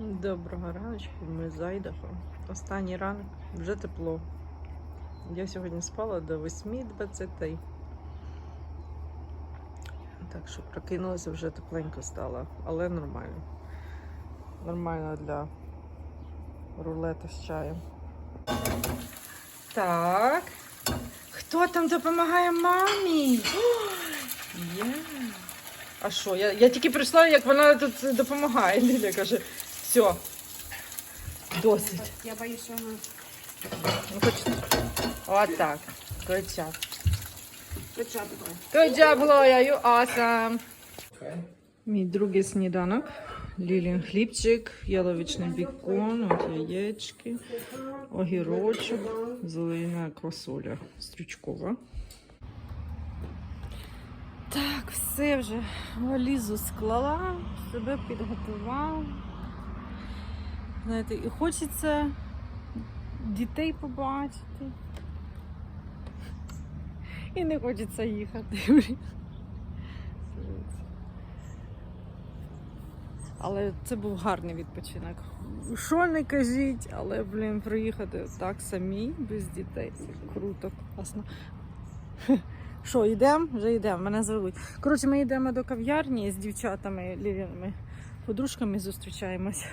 Доброго раночку, ми з Айдахо. Останній ранок, вже тепло. Я сьогодні спала до 8.20. Так що прокинулася, вже тепленько стало, але нормально. Нормально для рулета з чаєм. Так. Хто там допомагає мамі? Є. А що? Я, я тільки прийшла, як вона тут допомагає. Ліля каже, все. Досить. Я боюсь, що вона Ну, хоч... Отак. Good job. початку. Good job, Глоя, you awesome. Мій другий сніданок. Лілін хлібчик, яловичний бікон, от яєчки, огірочок, зелена квасоля стрючкова. Так, все вже валізу склала, себе підготувала. Знаєте, і хочеться дітей побачити. І не хочеться їхати. Але це був гарний відпочинок. Що не кажіть, але, блін, приїхати так самі, без дітей. Це круто, класно. Що, йдемо? Вже йдемо, мене звелуть. Коротше, ми йдемо до кав'ярні з дівчатами, лівіними подружками зустрічаємось.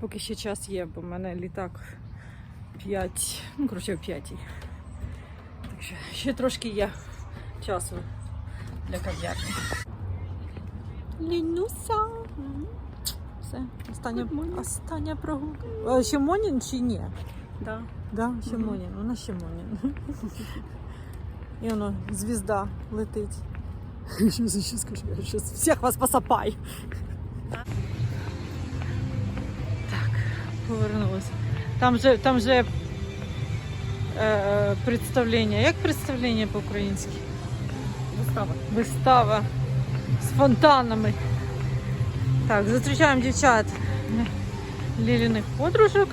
Поки ще час є, бо в мене літак 5, ну, коротше, о 5. Так що ще трошки є часу для кав'ярні. Лінуся. Все, остання, остання прогулка. А, ще Монін чи ні? Да. Да, ще Монін. Вона ще Монін. І воно, звізда летить. Що за ще скажу? Всіх вас посапай. Повернулася. Там же, там же е, представлення. Як представлення по-українськи? Вистава. Вистава з фонтанами. Так, зустрічаємо дівчат Ліліних подружок.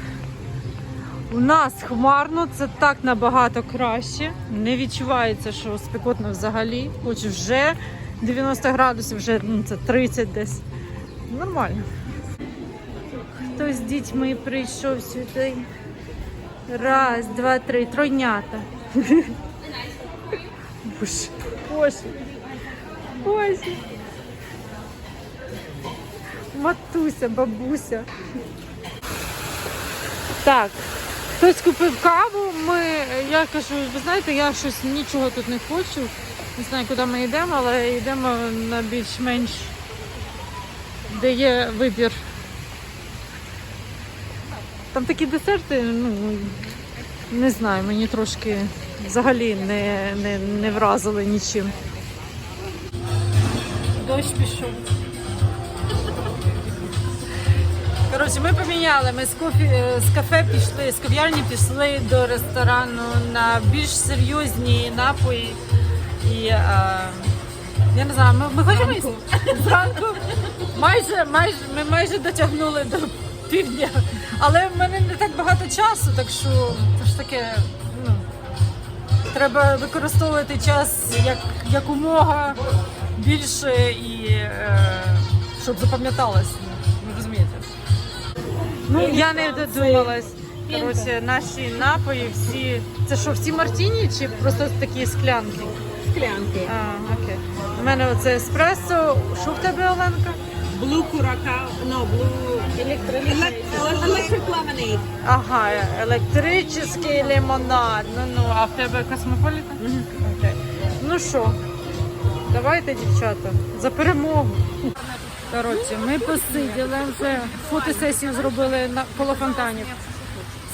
У нас хмарно, це так набагато краще. Не відчувається, що спекотно взагалі. Хоч вже 90 градусів, вже ну, це 30 десь. Нормально. Хтось з дітьми прийшов сюди. Раз, два, три, тройнята. Боже, боже. Боже. Матуся, бабуся. Так, хтось купив каву. Ми, я кажу, ви знаєте, я щось нічого тут не хочу. Не знаю, куди ми йдемо, але йдемо на більш-менш, де є вибір. Там такі десерти, ну, не знаю, мені трошки взагалі не, не, не вразили нічим. Дощ пішов. Коротше, ми поміняли. Ми з, кофі, е, з кафе пішли, з кав'ярні пішли до ресторану на більш серйозні напої. І е, я не знаю, ми, ми хочемо зранку. Майже, майже, ми майже дотягнули до півдня. Але в мене не так багато часу, так що це ж таке, ну, треба використовувати час як, якомога більше і е, щоб запам'яталось. Ви розумієте? Ну, я не додумалась. Коротше, наші напої всі. Це що, всі мартіні чи просто такі склянки? Склянки. А, окей. У мене оце еспресо. Що в тебе, Оленка? Blue curacao, no, blue electric, electric lemonade. Ага, електричний лимонад. Ну ну, а в тебе космополіта? Окей. Ну що, давайте, дівчата, за перемогу. Коротше, ми посиділи вже фотосесію зробили на коло фонтанів.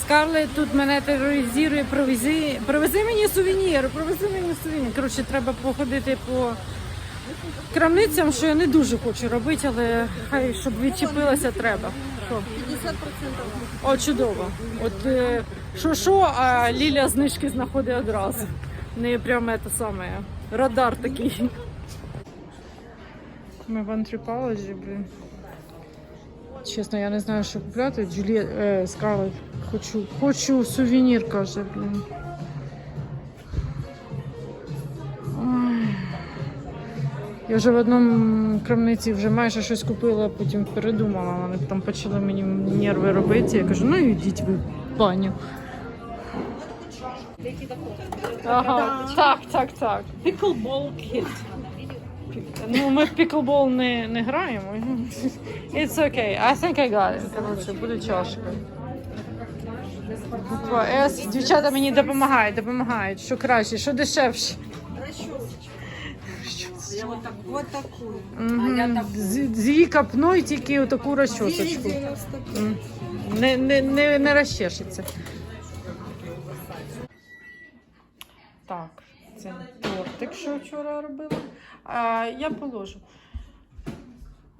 Скарлет тут мене тероризує, привези, привези мені сувенір, привези мені сувенір. Коротше, треба походити по крамницям, що я не дуже хочу робити, але хай щоб відчепилася, треба. Що? 50%. О, чудово. От е, що що, а Ліля знижки знаходить одразу. Не прямо це саме. Радар такий. Ми в антрепологі, блін. Чесно, я не знаю, що купляти. Джулі е, Скарлет. Хочу, хочу сувенір, каже, блін. Я вже в одному крамниці вже майже щось купила, потім передумала. Вони там почали мені нерви робити. Я кажу, ну йдіть ви в баню. Ага, так, так, так. Pickleball kit. Ну, ми в піклбол не, не граємо. It's okay. I think I got it. Коротше, буде чашка. Буква S. Дівчата мені допомагають, допомагають. Що краще, що дешевше. Я вот так, вот такую. Мгм. З, з її капною тільки отаку розчосочку. 95. М. Не, не, не, не розчешеться. Так, це тортик, що вчора робила. А, я положу.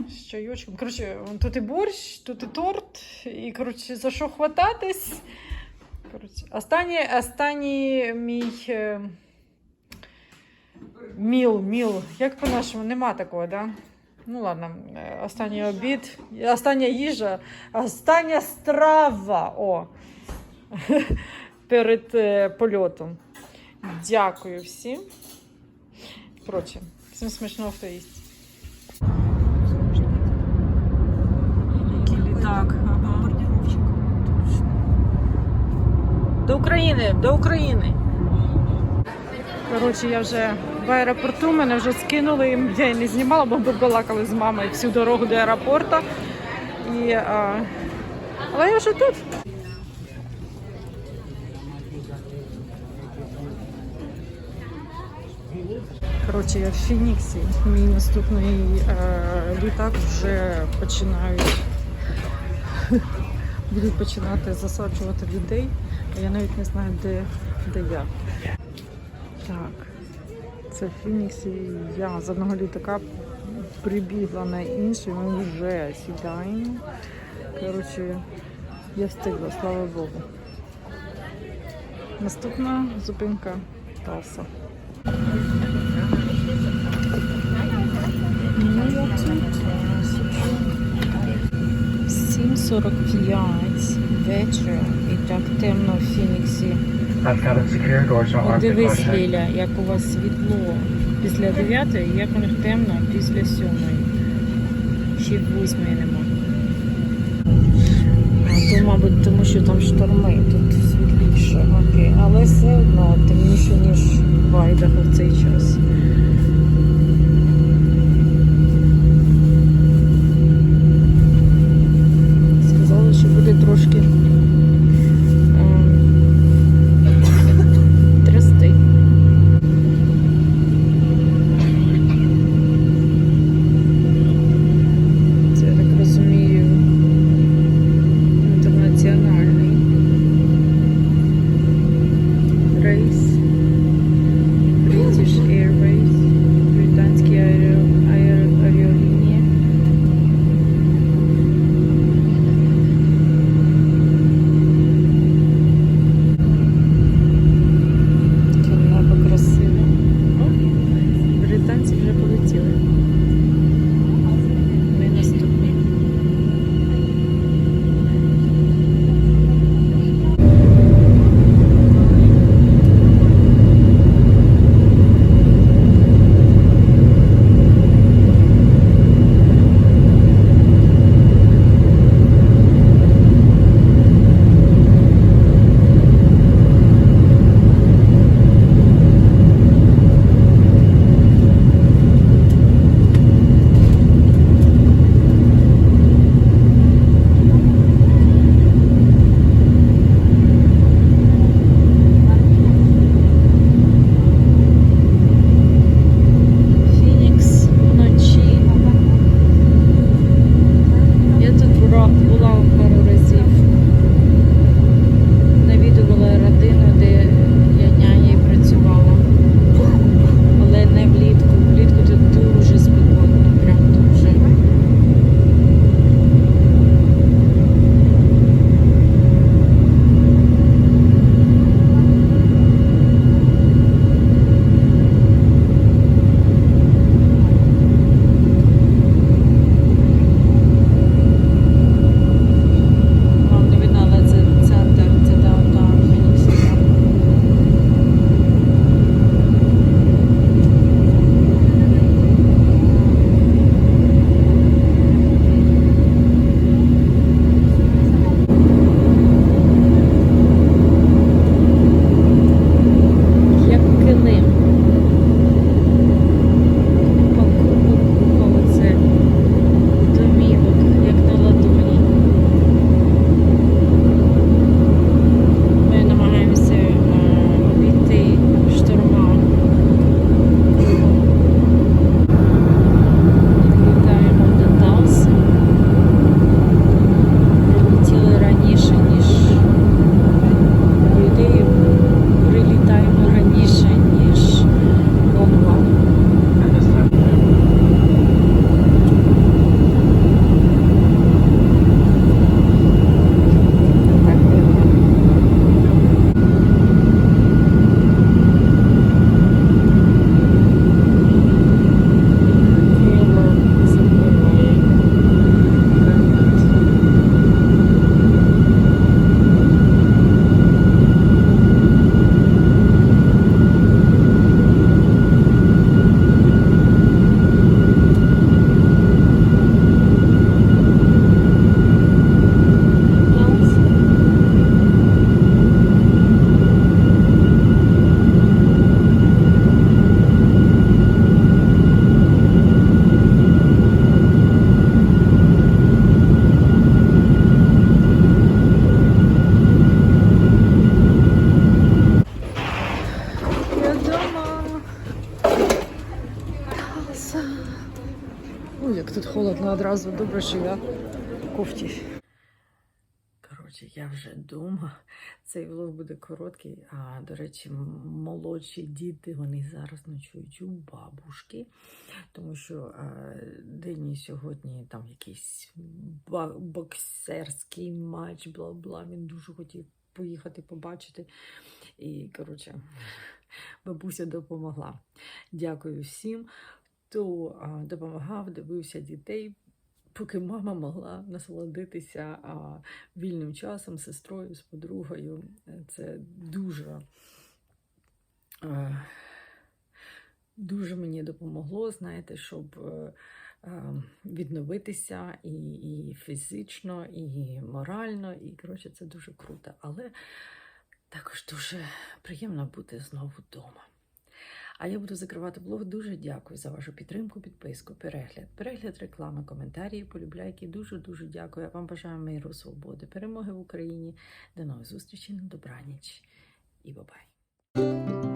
З чайочком. Коротше, вон тут і борщ, тут і торт, і коротше, за що хвататись. Коротше, останній, останній мій е, міл, міл. Як по-нашому, нема такого, да? Ну ладно, е, останній обід, остання їжа, остання страва. О, перед е, польотом. Дякую всім. Коротше, всім смачного, хто їсть. Літак. До України, до України. Коротше, я вже в аеропорту, мене вже скинули, я і не знімала, бо балакали з мамою всю дорогу до аеропорту. І, а... Але я вже тут. Коротше, я в Фініксі. Мій наступний е, літак вже починають. Будуть починати засаджувати людей. Я навіть не знаю, де, де я. Це в Фініксі. Я з одного літака прибігла на інший, ми вже сідаємо. Коротше, я встигла, слава Богу. Наступна зупинка Талса. Тут сиджу. 7.45 вечора і так темно в Фініксі. Дивись, Ліля, як у вас світло після 9, як у них темно після 7. Ще й 8 нема. А то, мабуть, тому що там шторми, тут світліше, окей. Але все одно темніше, ніж в Айдаху в цей час. Одразу добре, що я в. Коротше, я вже вдома. Цей влог буде короткий. А до речі, молодші діти вони зараз ночують у бабушки, тому що Дені сьогодні там якийсь боксерський матч, бла бла. Він дуже хотів поїхати побачити. І коротше, бабуся допомогла. Дякую всім, хто допомагав, дивився дітей. Поки мама могла насолодитися вільним часом з сестрою, з подругою. Е, Це дуже, е, дуже мені допомогло, знаєте, щоб е, відновитися і, і фізично, і морально. І коротше, це дуже круто. Але також дуже приємно бути знову вдома. А я буду закривати блог. Дуже дякую за вашу підтримку, підписку, перегляд, перегляд реклами, коментарі, полюбляйки. Дуже дуже дякую. Я вам бажаю миру, свободи, перемоги в Україні. До нових зустрічей добраніч і бабай.